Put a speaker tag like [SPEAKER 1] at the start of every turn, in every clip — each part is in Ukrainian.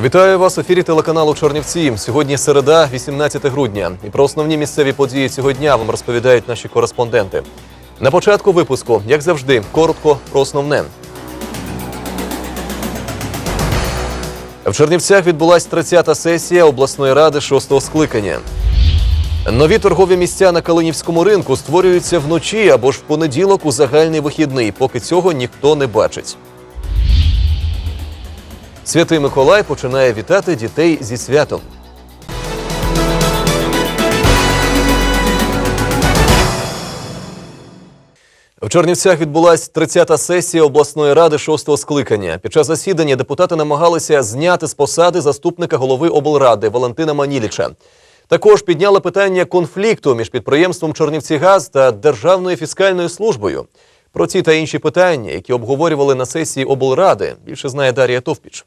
[SPEAKER 1] Вітаю вас в ефірі телеканалу Чорнівці. Сьогодні середа, 18 грудня. І про основні місцеві події цього дня вам розповідають наші кореспонденти. На початку випуску, як завжди, коротко про основне. В Чернівцях відбулась 30-та сесія обласної ради 6-го скликання. Нові торгові місця на Калинівському ринку створюються вночі або ж в понеділок у загальний вихідний, поки цього ніхто не бачить. Святий Миколай починає вітати дітей зі святом. В Чернівцях відбулась 30-та сесія обласної ради 6-го скликання. Під час засідання депутати намагалися зняти з посади заступника голови облради Валентина Маніліча. Також підняли питання конфлікту між підприємством Чорнівцігаз та Державною фіскальною службою. Про ці та інші питання, які обговорювали на сесії облради, більше знає Дар'я Товпіч.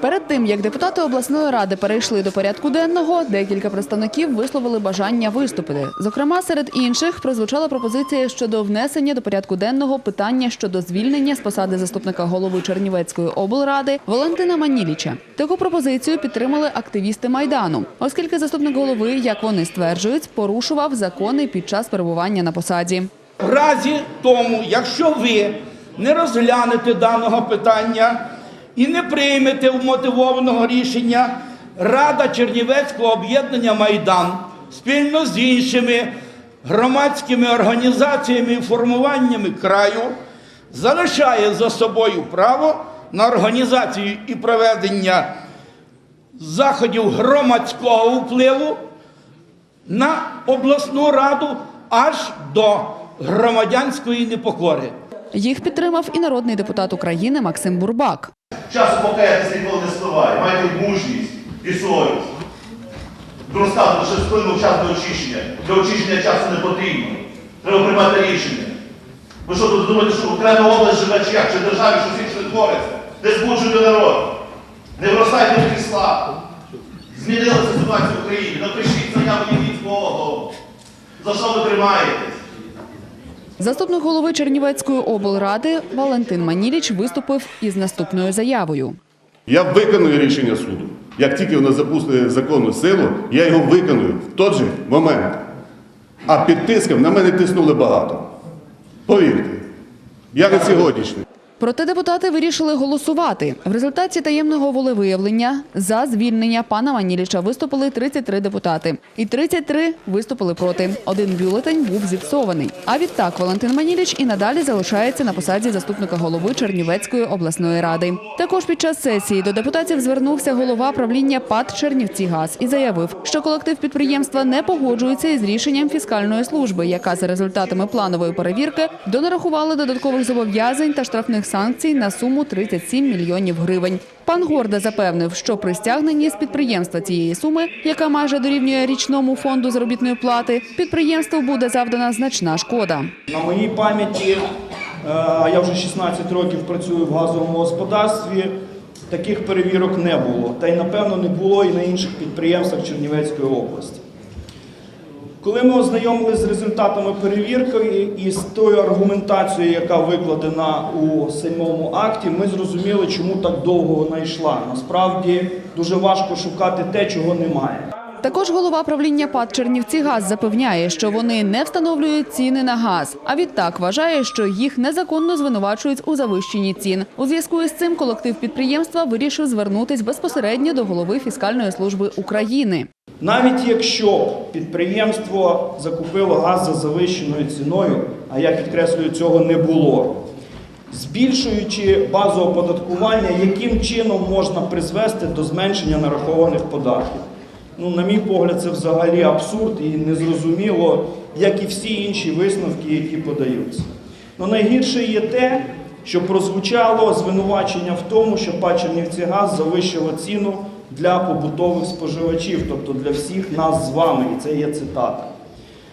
[SPEAKER 2] Перед тим як депутати обласної ради перейшли до порядку денного, декілька представників висловили бажання виступити. Зокрема, серед інших прозвучала пропозиція щодо внесення до порядку денного питання щодо звільнення з посади заступника голови Чернівецької облради Валентина Маніліча. Таку пропозицію підтримали активісти майдану, оскільки заступник голови, як вони стверджують, порушував закони під час перебування на посаді.
[SPEAKER 3] В разі тому, якщо ви не розглянете даного питання і не приймете вмотивованого рішення, Рада Чернівецького об'єднання Майдан спільно з іншими громадськими організаціями і формуваннями краю залишає за собою право на організацію і проведення заходів громадського впливу на обласну раду аж до громадянської непокори.
[SPEAKER 2] Їх підтримав і народний депутат України Максим Бурбак.
[SPEAKER 4] Часу покаятися ніколи не спливає. Майте мужність і совість. Розказувати, що сплинув час до очищення. Для очищення часу не потрібно. Треба приймати рішення. Ви що тут думаєте, що окрема область живе чи як, чи державі щось інше твориться? Не збуджуйте народ. Не вростайте в крісла. Змінилася ситуація в Україні. Напишіть заяву голову. За що ви тримаєтесь?
[SPEAKER 2] Заступник голови Чернівецької облради Валентин Маніліч виступив із наступною заявою.
[SPEAKER 5] Я виконую рішення суду. Як тільки воно запустить законну силу, я його виконую в той же момент. А під тиском на мене тиснули багато. Повірте, я не сьогоднішній.
[SPEAKER 2] Проте депутати вирішили голосувати. В результаті таємного волевиявлення за звільнення пана Маніліча виступили 33 депутати. І 33 виступили проти. Один бюлетень був зіпсований. А відтак Валентин Маніліч і надалі залишається на посаді заступника голови Чернівецької обласної ради. Також під час сесії до депутатів звернувся голова правління ПАД «Чернівцігаз» і заявив, що колектив підприємства не погоджується із рішенням фіскальної служби, яка за результатами планової перевірки донарахувала додаткових зобов'язань та штрафних санкцій на суму 37 мільйонів гривень. Пан Горда запевнив, що при стягненні з підприємства цієї суми, яка майже дорівнює річному фонду заробітної плати, підприємству буде завдана значна шкода.
[SPEAKER 6] На моїй пам'яті, е, я вже 16 років працюю в газовому господарстві, таких перевірок не було. Та й напевно не було і на інших підприємствах Чернівецької області. Коли ми ознайомилися з результатами перевірки і з тою аргументацією, яка викладена у самому акті, ми зрозуміли, чому так довго вона йшла. Насправді дуже важко шукати те, чого немає.
[SPEAKER 2] Також голова правління ПАД «Чернівцігаз» запевняє, що вони не встановлюють ціни на газ. А відтак вважає, що їх незаконно звинувачують у завищенні цін. У зв'язку із цим колектив підприємства вирішив звернутись безпосередньо до голови фіскальної служби України.
[SPEAKER 6] Навіть якщо підприємство закупило газ за завищеною ціною, а я підкреслюю, цього не було, збільшуючи базу оподаткування, яким чином можна призвести до зменшення нарахованих податків? Ну, на мій погляд, це взагалі абсурд і незрозуміло, як і всі інші висновки, які подаються. Ну, найгірше є те, що прозвучало звинувачення в тому, що ПА «Чернівцігаз» завищила ціну для побутових споживачів, тобто для всіх нас з вами, і це є цитата.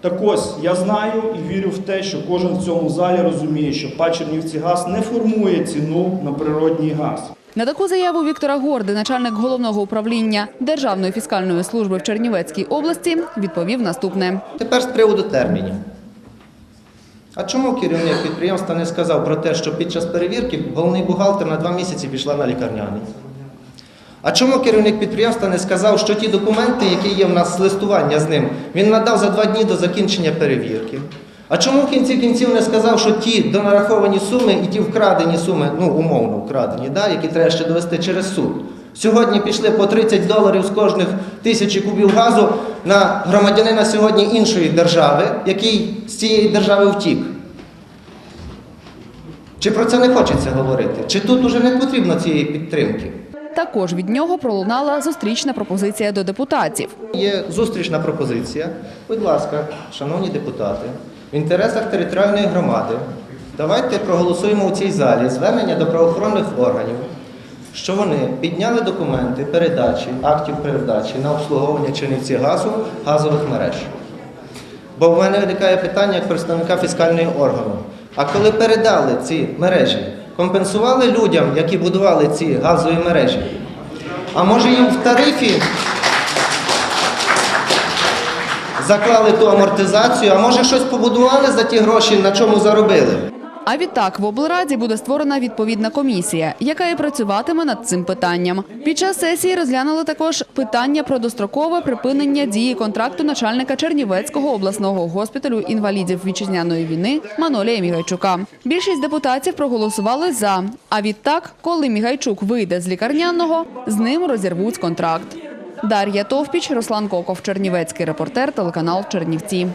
[SPEAKER 6] Так ось, я знаю і вірю в те, що кожен в цьому залі розуміє, що ПА «Чернівцігаз» не формує ціну на природній газ.
[SPEAKER 2] На таку заяву Віктора Горди, начальник головного управління Державної фіскальної служби в Чернівецькій області, відповів наступне.
[SPEAKER 7] Тепер з приводу термінів. А чому керівник підприємства не сказав про те, що під час перевірки головний бухгалтер на два місяці пішла на лікарняний? А чому керівник підприємства не сказав, що ті документи, які є в нас листування з ним, він надав за два дні до закінчення перевірки? А чому в кінці кінців не сказав, що ті донараховані суми і ті вкрадені суми, ну умовно вкрадені, да, які треба ще довести через суд? Сьогодні пішли по 30 доларів з кожних тисячі кубів газу на громадянина сьогодні іншої держави, який з цієї держави втік. Чи про це не хочеться говорити? Чи тут уже не потрібно цієї підтримки?
[SPEAKER 2] Також від нього пролунала зустрічна пропозиція до депутатів.
[SPEAKER 7] Є зустрічна пропозиція. Будь ласка, шановні депутати, в інтересах територіальної громади давайте проголосуємо у цій залі звернення до правоохоронних органів, що вони підняли документи передачі, актів передачі на обслуговування Чернівці газу газових мереж. Бо в мене виникає питання як представника фіскального органу. А коли передали ці мережі, компенсували людям, які будували ці газові мережі? А може їм в тарифі заклали ту амортизацію, а може щось побудували за ті гроші, на чому заробили?
[SPEAKER 2] А відтак в облраді буде створена відповідна комісія, яка і працюватиме над цим питанням. Під час сесії розглянули також питання про дострокове припинення дії контракту начальника Чернівецького обласного госпіталю інвалідів вітчизняної війни Манолія Мігайчука. Більшість депутатів проголосували за. А відтак, коли Мігайчук вийде з лікарняного, з ним розірвуть контракт. Дар'я Товпіч, Руслан Коков, Чернівецький репортер, телеканал Чернівці.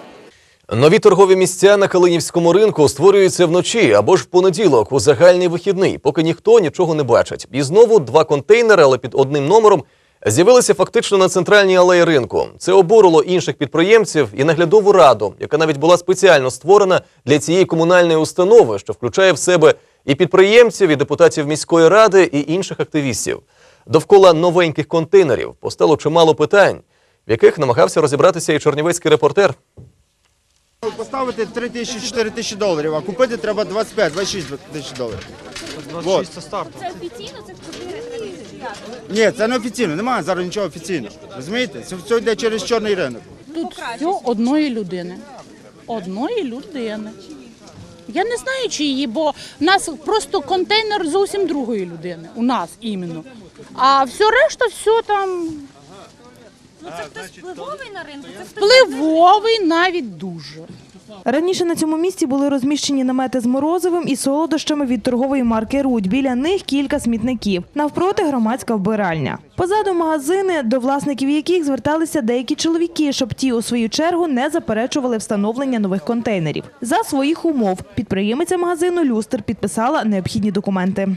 [SPEAKER 1] Нові торгові місця на Калинівському ринку створюються вночі або ж в понеділок у загальний вихідний, поки ніхто нічого не бачить. І знову два контейнери, але під одним номером, з'явилися фактично на центральній алеї ринку. Це обурило інших підприємців і наглядову раду, яка навіть була спеціально створена для цієї комунальної установи, що включає в себе і підприємців, і депутатів міської ради, і інших активістів. Довкола новеньких контейнерів постало чимало питань, в яких намагався розібратися і чорнівецький репортер.
[SPEAKER 8] Поставити 3 тисячі 4 тисячі доларів, а купити треба 25-26 тисяч доларів. 26 це старту. Це офіційно, це 4 Ні, це не офіційно, немає зараз нічого офіційного. Розумієте? Це все йде через чорний ринок.
[SPEAKER 9] Тут все одної людини. Одної людини. Я не знаю, чи її, бо в нас просто контейнер зовсім другої людини. У нас іменно. А все решта, все там
[SPEAKER 10] Впливовий на ринку, це
[SPEAKER 9] впливовий навіть дуже.
[SPEAKER 11] Раніше на цьому місці були розміщені намети з морозивим і солодощами від торгової марки Рудь. Біля них кілька смітників. Навпроти громадська вбиральня. Позаду магазини, до власників яких зверталися деякі чоловіки, щоб ті у свою чергу не заперечували встановлення нових контейнерів. За своїх умов підприємиця магазину Люстер підписала необхідні документи.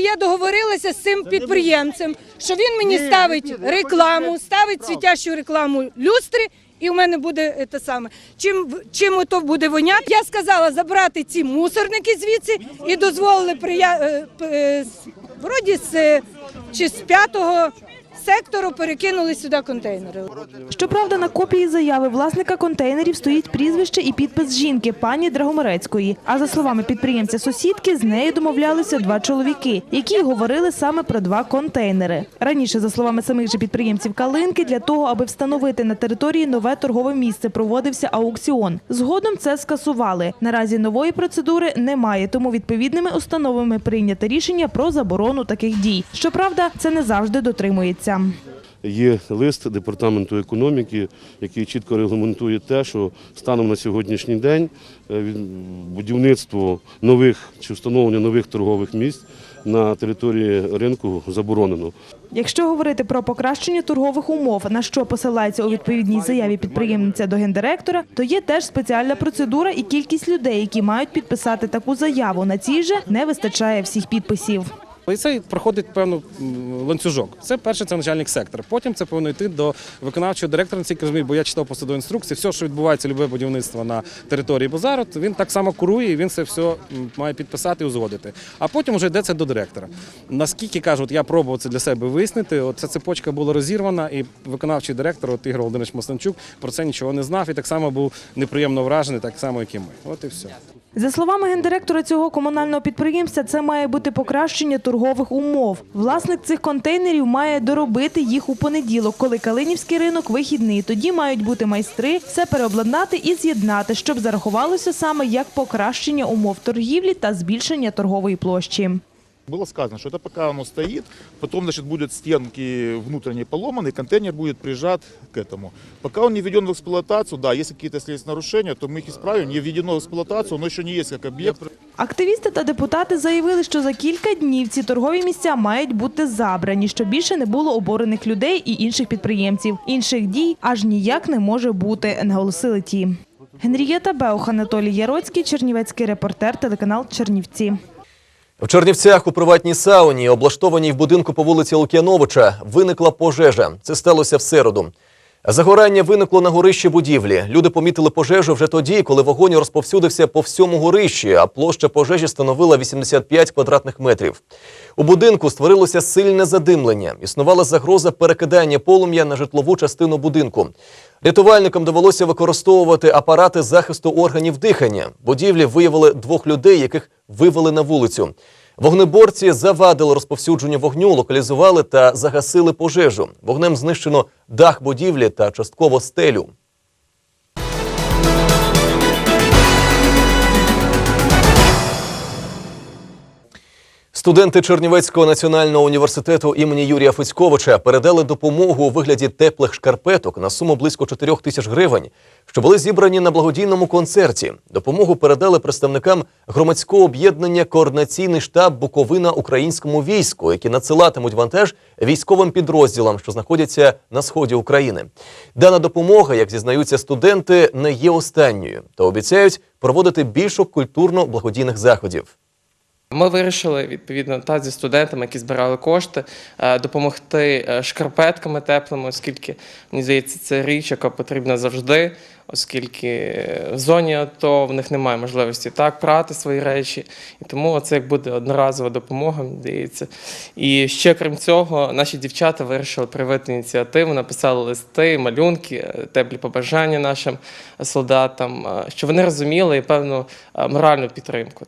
[SPEAKER 10] Я договорилася з цим підприємцем, що він мені ставить рекламу, ставить світящу рекламу люстри, і в мене буде те саме. Чим чим то буде воняти? Я сказала забрати ці мусорники звідси і дозволили прия... е, е, вроді з чи з п'ятого сектору перекинули сюди контейнери.
[SPEAKER 11] Щоправда, на копії заяви власника контейнерів стоїть прізвище і підпис жінки пані Драгомирецької. А за словами підприємця сусідки, з нею домовлялися два чоловіки, які говорили саме про два контейнери. Раніше, за словами самих же підприємців Калинки, для того, аби встановити на території нове торгове місце, проводився аукціон. Згодом це скасували. Наразі нової процедури немає, тому відповідними установами прийнято рішення про заборону таких дій. Щоправда, це не завжди дотримується.
[SPEAKER 12] Є лист департаменту економіки, який чітко регламентує те, що станом на сьогоднішній день е, будівництво нових чи встановлення нових торгових місць на території ринку заборонено.
[SPEAKER 11] Якщо говорити про покращення торгових умов, на що посилається у відповідній заяві підприємниця до гендиректора, то є теж спеціальна процедура і кількість людей, які мають підписати таку заяву. На цій же не вистачає всіх підписів.
[SPEAKER 13] І це проходить певну ланцюжок. Це перше, це начальник сектора. Потім це повинно йти до виконавчого директора, наскільки розумію, бо я читав посадові інструкції. Все, що відбувається, любе будівництво на території базару, він так само курує і він це все має підписати і узгодити. А потім вже йде це до директора. Наскільки кажуть, я пробував це для себе вияснити. От ця цепочка була розірвана, і виконавчий директор, от Ігор Володимирович Масланчук, про це нічого не знав і так само був неприємно вражений, так само, як і ми. От і все.
[SPEAKER 11] За словами гендиректора цього комунального підприємства, це має бути покращення торгових умов. Власник цих контейнерів має доробити їх у понеділок, коли Калинівський ринок вихідний. Тоді мають бути майстри все переобладнати і з'єднати, щоб зарахувалося саме як покращення умов торгівлі та збільшення торгової площі.
[SPEAKER 14] Было сказано, что это пока оно стоит, потом значит, будут стенки внутренние поломаны, контейнер будет прижат к этому. Пока он не введен в эксплуатацию, да, если какие-то есть нарушения, то мы их исправим. Не введено в эксплуатацию, но еще не есть как объект.
[SPEAKER 15] Активісти та депутати заявили, що за кілька днів ці торгові місця мають бути забрані, щоб більше не було обурених людей і інших підприємців. Інших дій аж ніяк не може бути, наголосили ті. Генрієта Беух, Анатолій Яроцький, Чернівецький репортер, телеканал Чернівці.
[SPEAKER 1] В Чернівцях у приватній сауні, облаштованій в будинку по вулиці Лук'яновича, виникла пожежа. Це сталося в середу. Загорання виникло на горищі будівлі. Люди помітили пожежу вже тоді, коли вогонь розповсюдився по всьому горищі, а площа пожежі становила 85 квадратних метрів. У будинку створилося сильне задимлення. Існувала загроза перекидання полум'я на житлову частину будинку. Рятувальникам довелося використовувати апарати захисту органів дихання. Будівлі виявили двох людей, яких вивели на вулицю. Вогнеборці завадили розповсюдження вогню, локалізували та загасили пожежу. Вогнем знищено дах будівлі та частково стелю. Студенти Чернівецького національного університету імені Юрія Фицьковича передали допомогу у вигляді теплих шкарпеток на суму близько 4 тисяч гривень, що були зібрані на благодійному концерті. Допомогу передали представникам громадського об'єднання Координаційний штаб Буковина українському війську, які надсилатимуть вантаж військовим підрозділам, що знаходяться на сході України. Дана допомога, як зізнаються студенти, не є останньою та обіцяють проводити більше культурно-благодійних заходів.
[SPEAKER 16] Ми вирішили відповідно та зі студентами, які збирали кошти, е, допомогти е, шкарпетками теплими, оскільки мені здається, це річ, яка потрібна завжди, оскільки в зоні АТО в них немає можливості так прати свої речі, і тому це як буде одноразова допомога, мені здається. І ще крім цього, наші дівчата вирішили проявити ініціативу, написали листи, малюнки, е, теплі побажання нашим солдатам, щоб вони розуміли і певну моральну підтримку.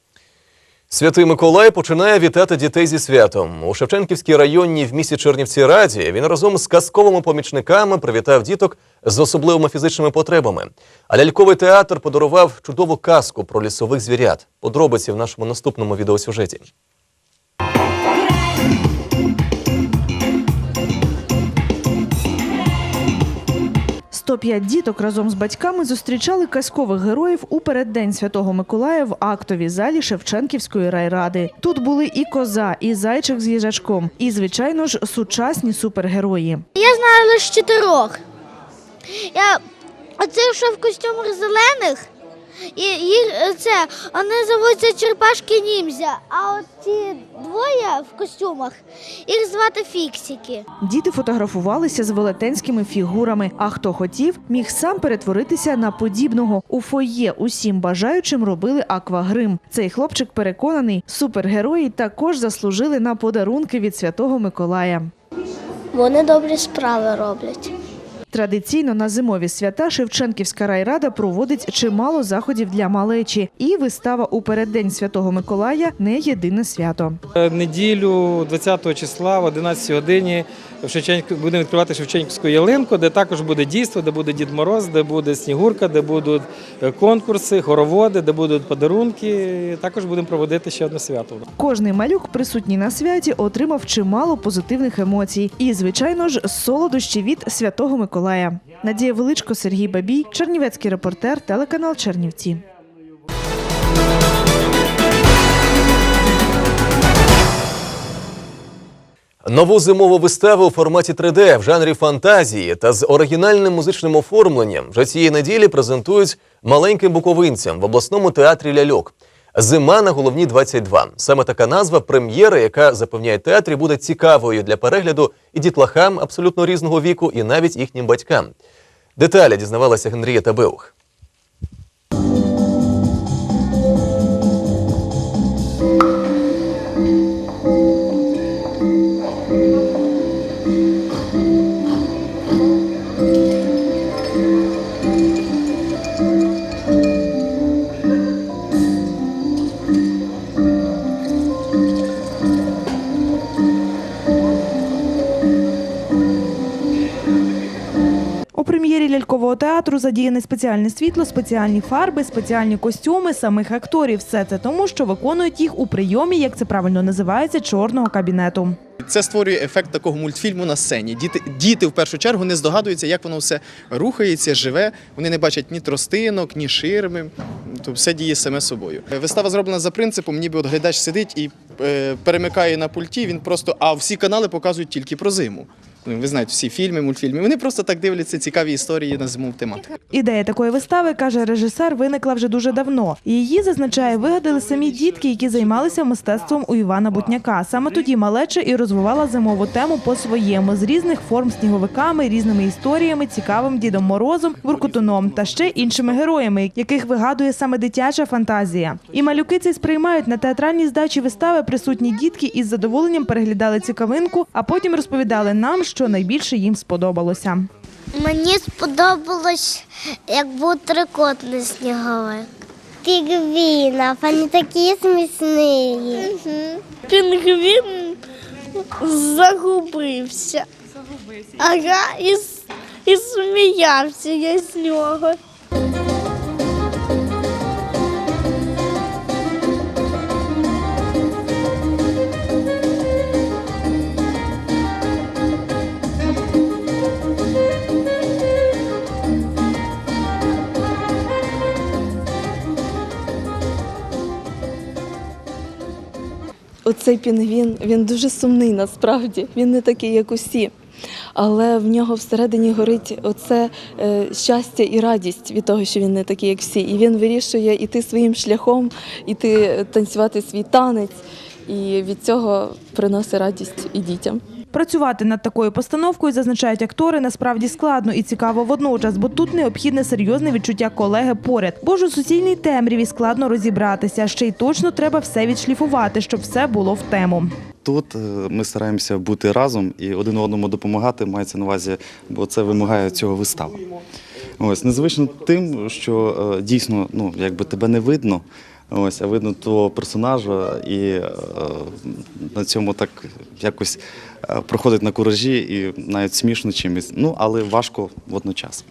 [SPEAKER 1] Святий Миколай починає вітати дітей зі святом. У Шевченківській районній в місті Чернівці Раді він разом з казковими помічниками привітав діток з особливими фізичними потребами. А ляльковий театр подарував чудову казку про лісових звірят. Подробиці в нашому наступному відеосюжеті.
[SPEAKER 15] 105 діток разом з батьками зустрічали казкових героїв у переддень Святого Миколая в актовій залі Шевченківської райради. Тут були і коза, і зайчик з їжачком, і, звичайно ж, сучасні супергерої.
[SPEAKER 17] Я знаю лише чотирьох. Я оце що в костюмах зелених, і їх е, це вони зовуться черепашки німзя. А от ці двоє в костюмах їх звати фіксики.
[SPEAKER 15] Діти фотографувалися з велетенськими фігурами. А хто хотів, міг сам перетворитися на подібного. У фоє усім бажаючим робили аквагрим. Цей хлопчик переконаний, супергерої також заслужили на подарунки від Святого Миколая.
[SPEAKER 17] Вони добрі справи роблять.
[SPEAKER 15] Традиційно на зимові свята Шевченківська райрада проводить чимало заходів для малечі. І вистава у переддень Святого Миколая не єдине свято.
[SPEAKER 18] Е, Неділю 20 числа в 11 годині Шевченк... будемо відкривати Шевченківську ялинку, де також буде дійство, де буде Дід Мороз, де буде Снігурка, де будуть е, конкурси, хороводи, де будуть подарунки. Також будемо проводити ще одне свято.
[SPEAKER 15] Кожний малюк, присутній на святі, отримав чимало позитивних емоцій. І, звичайно ж, солодощі від Святого Миколая. Надія Величко, Сергій Бабій, Чернівецький репортер, телеканал Чернівці.
[SPEAKER 1] Нову зимову виставу у форматі 3D в жанрі фантазії та з оригінальним музичним оформленням вже цієї неділі презентують маленьким буковинцям в обласному театрі ляльок. Зима на головні 22. Саме така назва прем'єри, яка запевняє театрі, буде цікавою для перегляду і дітлахам абсолютно різного віку, і навіть їхнім батькам. Деталі дізнавалася Генрієта Беух.
[SPEAKER 11] Театру задіяне спеціальне світло, спеціальні фарби, спеціальні костюми самих акторів. Все це тому, що виконують їх у прийомі, як це правильно називається, чорного кабінету.
[SPEAKER 14] Це створює ефект такого мультфільму на сцені. Діти, діти в першу чергу не здогадуються, як воно все рухається, живе. Вони не бачать ні тростинок, ні ширми. То все діє саме собою. Вистава зроблена за принципом, ніби от глядач сидить і е, перемикає на пульті. Він просто а всі канали показують тільки про зиму. Ну, Ви знаєте, всі фільми, мультфільми. Вони просто так дивляться цікаві історії на зимову тематику.
[SPEAKER 11] Ідея такої вистави, каже режисер, виникла вже дуже давно. Її зазначає, вигадали самі дітки, які займалися мистецтвом у Івана Бутняка. Саме тоді малеча і розвивала зимову тему по-своєму з різних форм сніговиками, різними історіями, цікавим дідом Морозом, Воркутуном та ще іншими героями, яких вигадує саме дитяча фантазія. І малюки це сприймають на театральній здачі вистави. Присутні дітки із задоволенням переглядали цікавинку, а потім розповідали нам, що найбільше їм сподобалося.
[SPEAKER 17] Мені сподобалось, як був трикотний сніговик. Пінгвіна, вони такі смішні. Пінгвін загубився. Ага, і, і сміявся я з нього.
[SPEAKER 19] Оцей пінгвін, він дуже сумний насправді. Він не такий, як усі. Але в нього всередині горить оце е, щастя і радість від того, що він не такий, як всі. І він вирішує іти своїм шляхом, іти танцювати свій танець. І від цього приносить радість і дітям.
[SPEAKER 11] Працювати над такою постановкою, зазначають актори, насправді складно і цікаво водночас, бо тут необхідне серйозне відчуття колеги поряд. Бо ж у суцільній темряві складно розібратися. Ще й точно треба все відшліфувати, щоб все було в тему.
[SPEAKER 20] Тут е, ми стараємося бути разом і один одному допомагати, мається на увазі, бо це вимагає цього вистава. Ось незвично тим, що е, дійсно ну, якби тебе не видно, ось, а видно того персонажа, і е, на цьому так якось е, проходить на куражі і навіть смішно чимось, ну але важко водночас.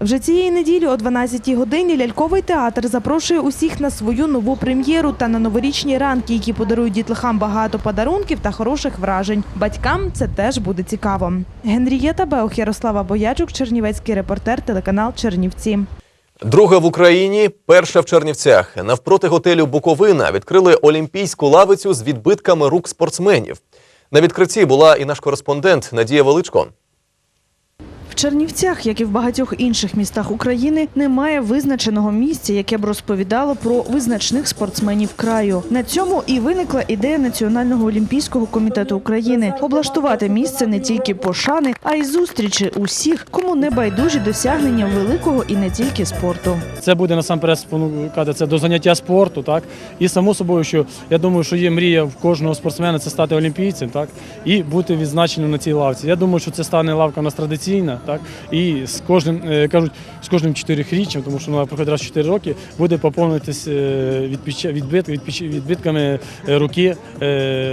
[SPEAKER 11] Вже цієї неділі о 12-й годині ляльковий театр запрошує усіх на свою нову прем'єру та на новорічні ранки, які подарують дітлахам багато подарунків та хороших вражень. Батькам це теж буде цікаво. Генрієта Беух, Ярослава Боячук, Чернівецький репортер, телеканал Чернівці.
[SPEAKER 1] Друга в Україні, перша в Чернівцях. Навпроти готелю Буковина відкрили олімпійську лавицю з відбитками рук спортсменів. На відкритті була і наш кореспондент Надія Величко.
[SPEAKER 15] В Чернівцях, як і в багатьох інших містах України, немає визначеного місця, яке б розповідало про визначних спортсменів краю. На цьому і виникла ідея Національного олімпійського комітету України облаштувати місце не тільки пошани, а й зустрічі усіх, кому не байдужі досягнення великого і не тільки спорту.
[SPEAKER 21] Це буде насамперед спонукати це до заняття спорту, так і само собою, що я думаю, що є мрія в кожного спортсмена це стати олімпійцем, так і бути відзначеним на цій лавці. Я думаю, що це стане лавка у нас традиційна, так і з кожним е, кажуть, з кожним чотириріччям, тому що вона проходить раз 4 роки, буде поповнитись е, відбит, відпіч- відбитками е, руки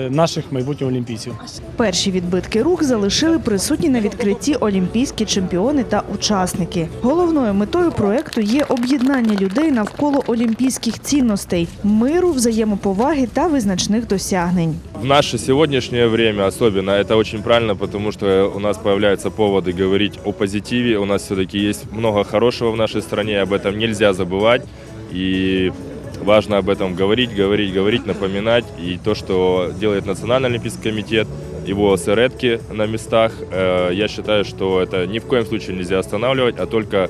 [SPEAKER 21] наших майбутніх олімпійців.
[SPEAKER 15] Перші відбитки рук залишили присутні на відкритті олімпійські чемпіони та учасники. Головною метою проекту є об'єднання людей навколо олімпійських цінностей, миру, взаємоповаги та визначних досягнень.
[SPEAKER 22] В наше сегодняшнее время особенно это очень правильно, потому что у нас появляются поводы говорить о позитиве. У нас все-таки есть много хорошего в нашей стране, об этом нельзя забывать. И важно об этом говорить, говорить, говорить, напоминать. И то, что делает Национальный олимпийский комитет, его осередки на местах, э, я считаю, что это ни в коем случае нельзя останавливать, а только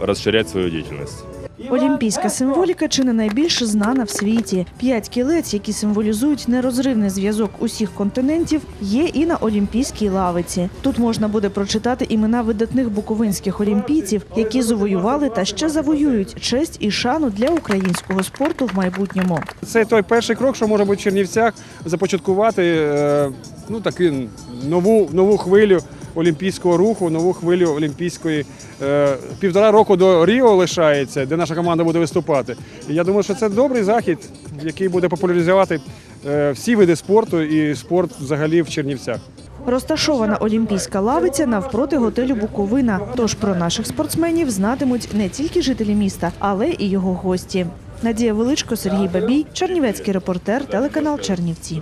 [SPEAKER 22] расширять свою деятельность.
[SPEAKER 15] Олімпійська символіка чи не найбільш знана в світі. П'ять кілець, які символізують нерозривний зв'язок усіх континентів, є і на олімпійській лавиці. Тут можна буде прочитати імена видатних буковинських олімпійців, які завоювали та ще завоюють честь і шану для українського спорту в майбутньому.
[SPEAKER 23] Це той перший крок, що може бути в Чернівцях, започаткувати е, ну, таку нову, нову хвилю олімпійського руху, нову хвилю олімпійської. Е, півтора року до Ріо лишається, де наша команда буде виступати. І я думаю, що це добрий захід, який буде популяризувати е, всі види спорту і спорт взагалі в Чернівцях.
[SPEAKER 15] Розташована олімпійська лавиця навпроти готелю Буковина. Тож про наших спортсменів знатимуть не тільки жителі міста, але і його гості. Надія Величко, Сергій Бабій, Чернівецький репортер, телеканал Чернівці.